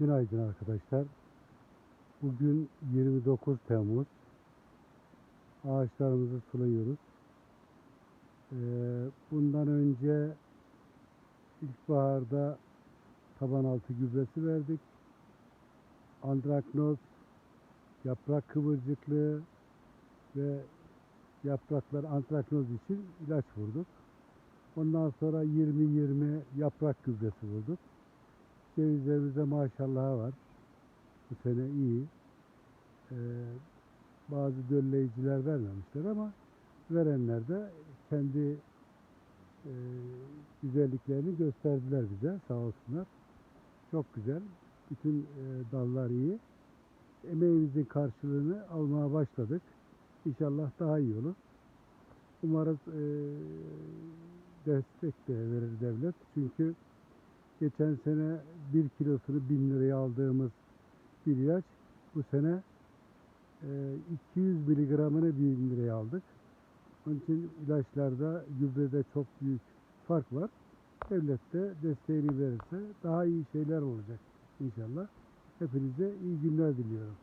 Günaydın arkadaşlar. Bugün 29 Temmuz. Ağaçlarımızı sulayıyoruz. Ee, bundan önce ilkbaharda taban altı gübresi verdik. Andraknoz, yaprak kıvırcıklığı ve yapraklar antraknoz için ilaç vurduk. Ondan sonra 20-20 yaprak gübresi vurduk. Cevizlerimizde maşallah var. Bu sene iyi. Ee, bazı dölleyiciler vermemişler ama verenler de kendi e, güzelliklerini gösterdiler bize sağ olsunlar. Çok güzel. Bütün e, dallar iyi. Emeğimizin karşılığını almaya başladık. İnşallah daha iyi olur. Umarız e, destek de verir devlet. Çünkü geçen sene bir kilosunu bin liraya aldığımız bir ilaç bu sene e, 200 miligramını bin liraya aldık. Onun için ilaçlarda gübrede çok büyük fark var. Devlet de desteğini verirse daha iyi şeyler olacak inşallah. Hepinize iyi günler diliyorum.